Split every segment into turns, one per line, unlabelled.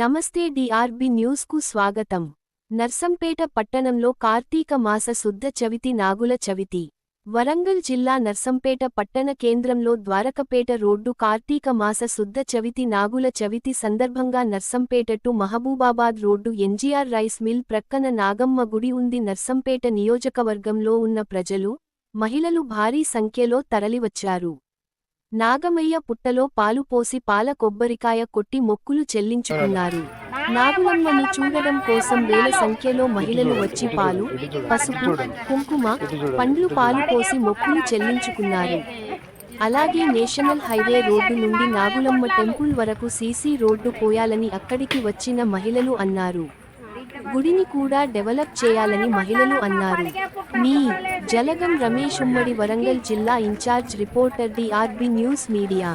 నమస్తే డిఆర్బి న్యూస్కు స్వాగతం. నర్సంపేట పట్టణంలో కార్తీక మాస శుద్ధ చవితి నాగుల చవితి. వరంగల్ జిల్లా నర్సంపేట పట్టణ కేంద్రంలో ద్వారకపేట రోడ్డు కార్తీక మాస శుద్ధ చవితి నాగుల చవితి సందర్భంగా Narsampet to Mahabubabad road NGR rice mill ప్రక్కన నాగమ్మ గుడి ఉంది. నర్సంపేట నియోజకవర్గంలో ఉన్న ప్రజలు మహిళలు భారీ సంఖ్యలో తరలివచ్చారు. నాగమయ్య పుట్టలో పాలు పోసి పాల కొబ్బరికాయ కొట్టి మొక్కులు చెల్లించుకున్నారు. నాగులమ్మను చూడడం కోసం వేల సంఖ్యలో మహిళలు వచ్చి పాలు పసుపు కుంకుమ పండ్లు పాలు పోసి మొక్కులు చెల్లించుకున్నారు. అలాగే నేషనల్ హైవే రోడ్డు నుండి నాగులమ్మ టెంపుల్ వరకు సీసీ రోడ్డు పోయాలని అక్కడికి వచ్చిన మహిళలు అన్నారు. గుడిని కూడా డెవలప్ చేయాలని మహిళలు అన్నారు. మీ జలగం రమేష్ ఉమ్మడి వరంగల్ జిల్లా incharge reporter DRB news media.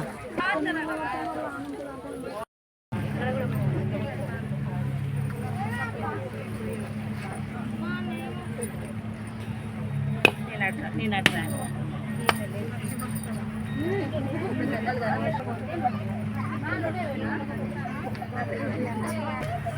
నేను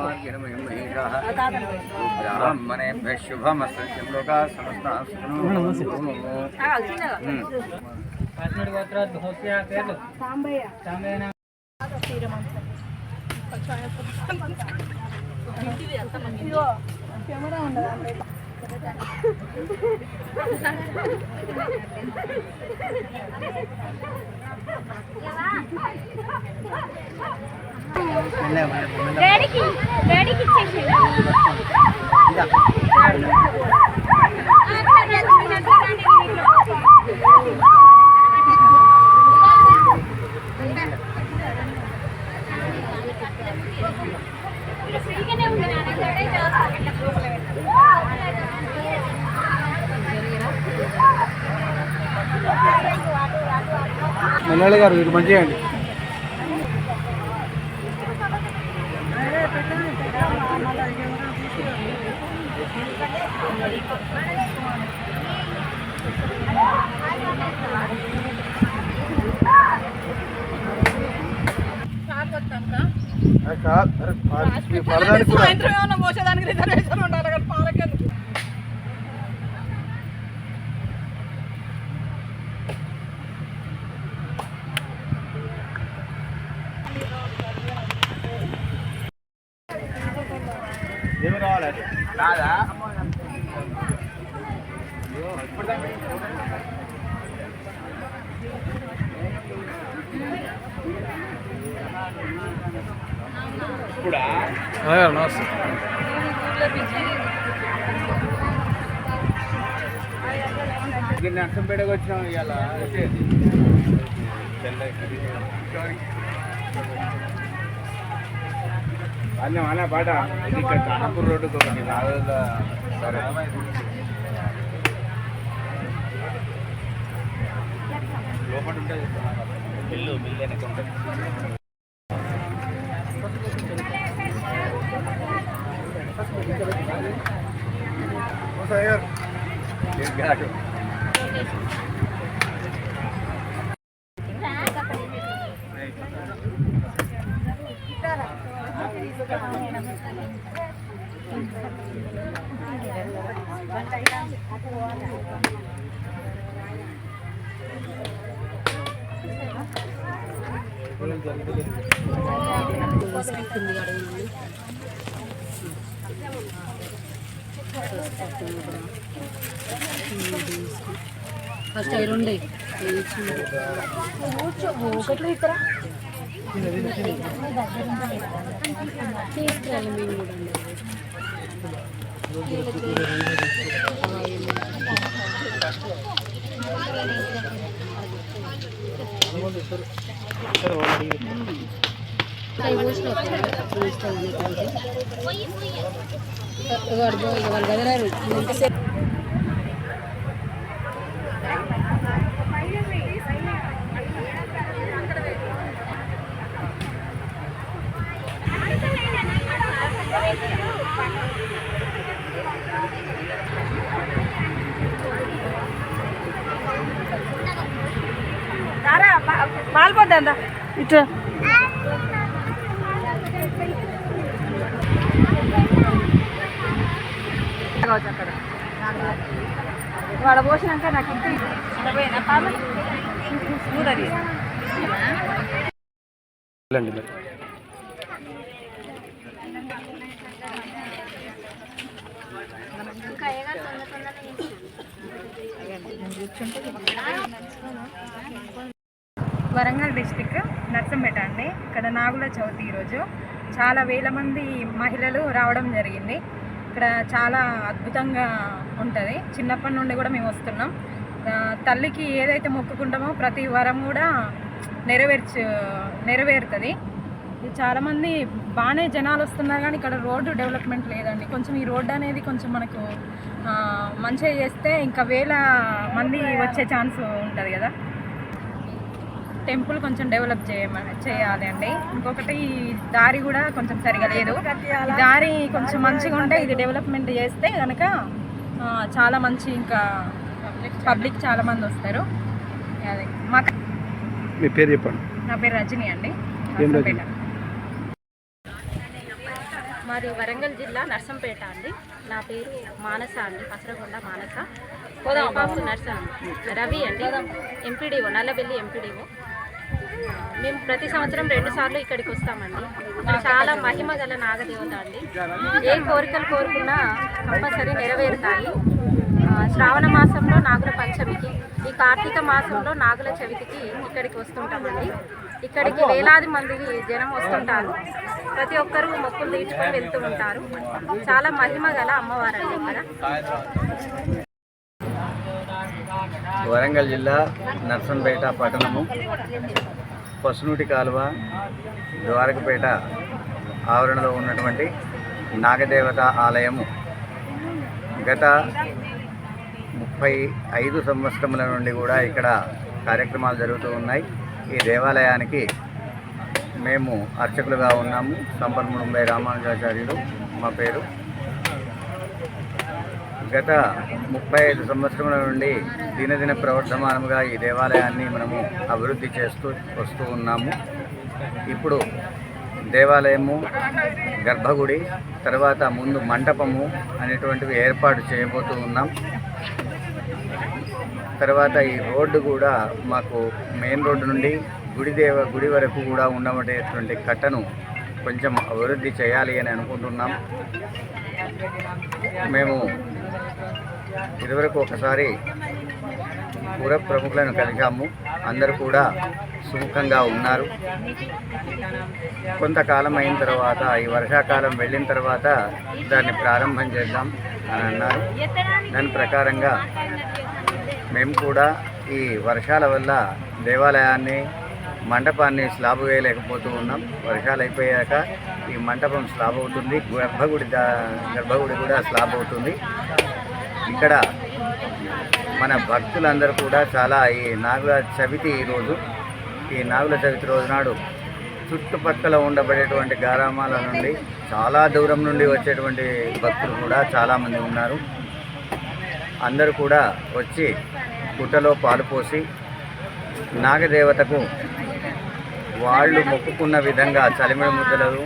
బొట్టు
బ్రాహ్మణేభ్య శుభమస్తు లోకా సమస్త
డాడీకి డాడీకి ఇచ్చేసి
మల్లెల గారు ఇటు మంచిగా అండి కాదు అరే, పా- మీ పడదానికి కూడా
సాయంత్రం ఏమన్నా మోసేదానికి రిజర్వేషన్ ఉండాలి కానీ పాలకెందుకు
ఏమి రావాలి
కాదా? ఇప్పుడా?
నమస్తే.
నర్సంపేటకు వచ్చినాం ఇవాళ. అన్నం అలా పాట. ఇక్కడ కానపూర్ రోడ్డుకు సరే లోపల ఉంటుంది బిల్లు బిల్లు వెనక ఉంటుంది. గాడు
ఫస్ట్ అవి రెండే ఒకటి ఇక్కడ తీసుకురాలి మేము కూడా వాళ్ళు గదిలారు పాల్పోద్దా ఇట్లా కావచ్చు వాడ పోసినాక నాకు
ఇంటి చూడండి
వరంగల్ డిస్టిక్ నర్సంపేట అండి. ఇక్కడ నాగుల చవితి ఈరోజు. చాలా వేల మంది మహిళలు రావడం జరిగింది. ఇక్కడ చాలా అద్భుతంగా ఉంటుంది. చిన్నప్పటి నుండి కూడా మేము వస్తున్నాం. తల్లికి ఏదైతే మొక్కుకుంటామో ప్రతి వరం కూడా నెరవేర్చు నెరవేరుతుంది. చాలామంది బాగానే జనాలు వస్తున్నారు కానీ ఇక్కడ రోడ్డు డెవలప్మెంట్ లేదండి. కొంచెం ఈ రోడ్డు అనేది కొంచెం మనకు మంచిగా చేస్తే ఇంకా వేల మంది వచ్చే ఛాన్స్ ఉంటుంది కదా. టెంపుల్ కొంచెం డెవలప్ చేయమ చేయాలి అండి. ఇంకొకటి ఈ దారి కూడా కొంచెం సరిగా లేదు. ఈ దారి కొంచెం మంచిగా ఉంటే ఇది డెవలప్మెంట్ చేస్తే కనుక చాలా మంచి ఇంకా పబ్లిక్ చాలా మంది వస్తారు. అదే మా
మీ పేరు చెప్పండి.
నా పేరు రజని అండి.
ఏం రజని?
మాది వరంగల్ జిల్లా నర్సంపేట అండి. నా పేరు మానస అండి పసరగొండ మానస. బాబు నర్సం రవి అండి ఎంపీడీఓ నల్లబెల్లి ఎంపీడీఓ. మేము ప్రతి సంవత్సరం రెండు సార్లు ఇక్కడికి వస్తామండి. చాలా మహిమ గల నాగదేవత అండి. ఏ కోరికలు కోరుకున్నా కంపల్సరీ నెరవేరుతాయి. శ్రావణ మాసంలో నాగుల పంచమికి ఈ కార్తీక మాసంలో నాగుల చవితికి ఇక్కడికి వస్తుంటామండి. ఇక్కడికి వేలాది మంది జనం వస్తుంటారు. ప్రతి ఒక్కరూ మొక్కులు తీర్చుకొని వెళ్తూ ఉంటారు. చాలా మహిమ గల అమ్మవారండి ఇక్కడ.
వరంగల్ జిల్లా నర్సంపేట పట్టణము పసునూటి కాలువ ద్వారకపేట ఆవరణలో ఉన్నటువంటి నాగదేవత ఆలయము. గత ముప్పై ఐదు సంవత్సరముల నుండి కూడా ఇక్కడ కార్యక్రమాలు జరుగుతూ ఉన్నాయి. ఈ దేవాలయానికి మేము అర్చకులుగా ఉన్నాము. సంపన్ముడుంబై రామానుజాచార్యులు మా పేరు. గత ముప్పై ఐదు సంవత్సరముల నుండి దినదిన ప్రవర్ధమానముగా ఈ దేవాలయాన్ని మనము అభివృద్ధి చేస్తూ వస్తూ ఉన్నాము. ఇప్పుడు దేవాలయము గర్భగుడి తర్వాత ముందు మంటపము అనేటువంటివి ఏర్పాటు చేయబోతూ ఉన్నాం. తర్వాత ఈ రోడ్డు కూడా మాకు మెయిన్ రోడ్డు నుండి గుడి దేవ గుడి వరకు కూడా ఉండబడేటువంటి కట్టను కొంచెం అభివృద్ధి చేయాలి అని అనుకుంటున్నాం. మేము ఇదివరకు ఒకసారి పూర ప్రముఖులను కలిగాము అందరూ కూడా సుముఖంగా ఉన్నారు. కొంతకాలం అయిన తర్వాత ఈ వర్షాకాలం వెళ్ళిన తర్వాత దాన్ని ప్రారంభం చేద్దాం అని అన్నారు. దాని ప్రకారంగా మేము కూడా ఈ వర్షాల వల్ల దేవాలయాన్ని మండపాన్ని స్లాబ్ వేయలేకపోతూ ఉన్నాం. వర్షాలు అయిపోయాక ఈ మంటపం స్లాబ్ అవుతుంది. గర్భగుడి గర్భగుడి కూడా స్లాబ్ అవుతుంది. ఇక్కడ మన భక్తులందరూ కూడా చాలా ఈ నాగుల చవితి ఈరోజు ఈ నాగుల చవితి రోజు నాడు చుట్టుపక్కల ఉండబడేటువంటి గ్రామాల నుండి చాలా దూరం నుండి వచ్చేటువంటి భక్తులు కూడా చాలామంది ఉన్నారు. అందరూ కూడా వచ్చి పుట్టలో పాలు పోసి నాగదేవతకు వాళ్ళు మొక్కుకున్న విధంగా చలిమిడి ముద్దలు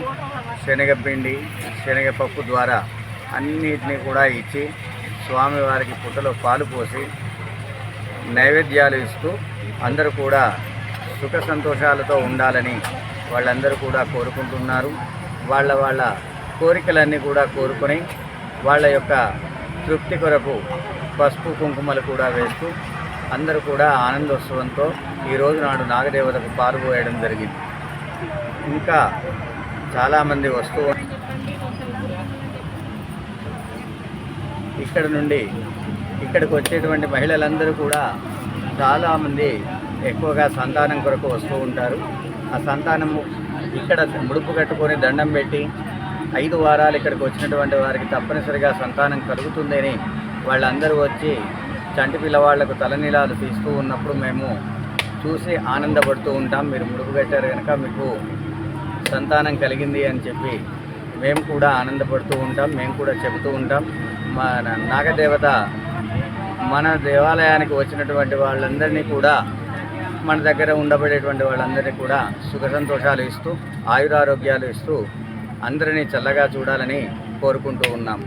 శనగపిండి శనగపప్పు ద్వారా అన్నిటినీ కూడా ఇచ్చి స్వామివారికి పుట్టలో పాలు పోసి నైవేద్యాలు ఇస్తూ అందరూ కూడా సుఖ సంతోషాలతో ఉండాలని వాళ్ళందరూ కూడా కోరుకుంటున్నారు. వాళ్ళ వాళ్ళ కోరికలన్నీ కూడా కోరుకొని వాళ్ళ యొక్క తృప్తి కొరకు పసుపు కుంకుమలు కూడా వేస్తూ అందరూ కూడా ఆనందోత్సవంతో ఈరోజు నాడు నాగదేవతకు పారుపోయడం జరిగింది. ఇంకా చాలామంది వస్తూ ఇక్కడ నుండి ఇక్కడికి వచ్చేటువంటి మహిళలందరూ కూడా చాలామంది ఎక్కువగా సంతానం కొరకు వస్తూ ఉంటారు. ఆ సంతానము ఇక్కడ ముడుపు కట్టుకొని దండం పెట్టి ఐదు వారాలు ఇక్కడికి వచ్చినటువంటి వారికి తప్పనిసరిగా సంతానం కలుగుతుందని వాళ్ళందరూ వచ్చి చంటి పిల్లవాళ్ళకు తలనీలాలు తీస్తూ ఉన్నప్పుడు మేము చూసి ఆనందపడుతూ ఉంటాం. మీరు ముడుపు కనుక మీకు సంతానం కలిగింది అని చెప్పి మేము కూడా ఆనందపడుతూ ఉంటాం. మేము కూడా చెబుతూ ఉంటాం. మా నాగదేవత మన దేవాలయానికి వచ్చినటువంటి వాళ్ళందరినీ కూడా మన దగ్గర ఉండబడేటువంటి వాళ్ళందరినీ కూడా సుఖ సంతోషాలు ఇస్తూ ఆయురారోగ్యాలు ఇస్తూ అందరినీ చల్లగా చూడాలని కోరుకుంటూ ఉన్నాం.